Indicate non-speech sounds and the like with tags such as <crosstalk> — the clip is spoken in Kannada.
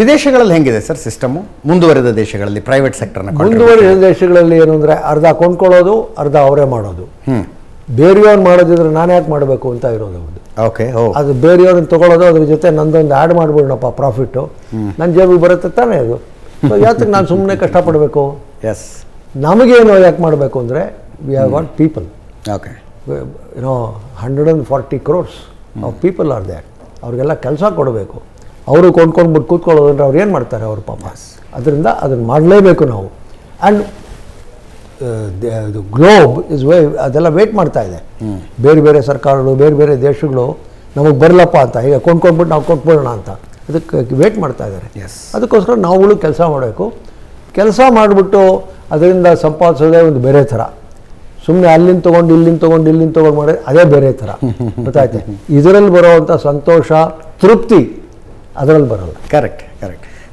ವಿದೇಶಗಳಲ್ಲಿ ಹೆಂಗಿದೆ ಸರ್ ಸಿಸ್ಟಮು? ಮುಂದುವರೆದ ದೇಶಗಳಲ್ಲಿ ಪ್ರೈವೇಟ್ ಸೆಕ್ಟರ್ನ ಮುಂದುವರೆದ ದೇಶಗಳಲ್ಲಿ ಏನು ಅಂದರೆ ಅರ್ಧ ಕೊಂಡ್ಕೊಳ್ಳೋದು ಅರ್ಧ ಅವರೇ ಮಾಡೋದು. ಬೇರೆಯವ್ರು ಮಾಡೋದಿದ್ರೆ ನಾನು ಯಾಕೆ ಮಾಡಬೇಕು ಅಂತ ಇರೋದು ಒಂದು ಓಕೆ ಓ ಅದು ಬೇರೆಯವ್ರನ್ನ ತೊಗೊಳೋದು ಅದ್ರ ಜೊತೆ ನಂದೊಂದು ಆ್ಯಡ್ ಮಾಡ್ಬಿಡೋಣಪ್ಪ ಪ್ರಾಫಿಟ್ಟು ನನ್ನ ಜೇಬಿಗೆ ಬರುತ್ತೆ ತಾನೇ ಅದು. ಸೊ ಯಾತಕ್ಕೆ ನಾನು ಸುಮ್ಮನೆ ಕಷ್ಟಪಡಬೇಕು? ಎಸ್ ನಮಗೇನು ಯಾಕೆ ಮಾಡಬೇಕು ಅಂದರೆ we have what people okay ಏನೋ hundred and forty crores of people are that ಅವ್ರಿಗೆಲ್ಲ ಕೆಲಸ ಕೊಡಬೇಕು. ಅವರು ಕೊಂಡ್ಕೊಂಡ್ಬಿಟ್ಟು ಕೂತ್ಕೊಳ್ಳೋದು ಅಂದರೆ ಅವ್ರು ಏನು ಮಾಡ್ತಾರೆ? ಅವ್ರ ಪಾಪ. ಅದರಿಂದ ಅದನ್ನು ಮಾಡಲೇಬೇಕು ನಾವು. ಆ್ಯಂಡ್ ಗ್ಲೋಬ್ ಇಸ್ ವೇ ಅದೆಲ್ಲ ವೇಟ್ ಮಾಡ್ತಾ ಇದೆ. ಬೇರೆ ಬೇರೆ ಸರ್ಕಾರಗಳು ಬೇರೆ ಬೇರೆ ದೇಶಗಳು ನಮಗೆ ಬರಲಪ್ಪ ಅಂತ ಈಗ ಕೊಂಡ್ಕೊಂಡ್ಬಿಟ್ಟು ನಾವು ಕೊಟ್ಬಿಡೋಣ ಅಂತ ಅದಕ್ಕೆ ವೇಟ್ ಮಾಡ್ತಾ ಇದ್ದಾರೆ. ಅದಕ್ಕೋಸ್ಕರ ನಾವುಗಳು ಕೆಲಸ ಮಾಡಬೇಕು. ಕೆಲಸ ಮಾಡಿಬಿಟ್ಟು ಅದರಿಂದ ಸಂಪಾದಿಸೋದೇ ಒಂದು ಬೇರೆ ಥರ. ಸುಮ್ಮನೆ ಅಲ್ಲಿಂದ ತೊಗೊಂಡು ಇಲ್ಲಿಂದ ತೊಗೊಂಡು ಇಲ್ಲಿಂದ ತೊಗೊಂಡು ಮಾಡಿ ಅದೇ ಬೇರೆ ಥರ. <laughs> ಗೊತ್ತಾಯ್ತು? ಇದರಲ್ಲಿ ಬರೋವಂಥ ಸಂತೋಷ ತೃಪ್ತಿ ಅದರಲ್ಲಿ ಬರಲ್ಲ ಕರೆಕ್ಟ್ ಕರೆಕ್ಟ್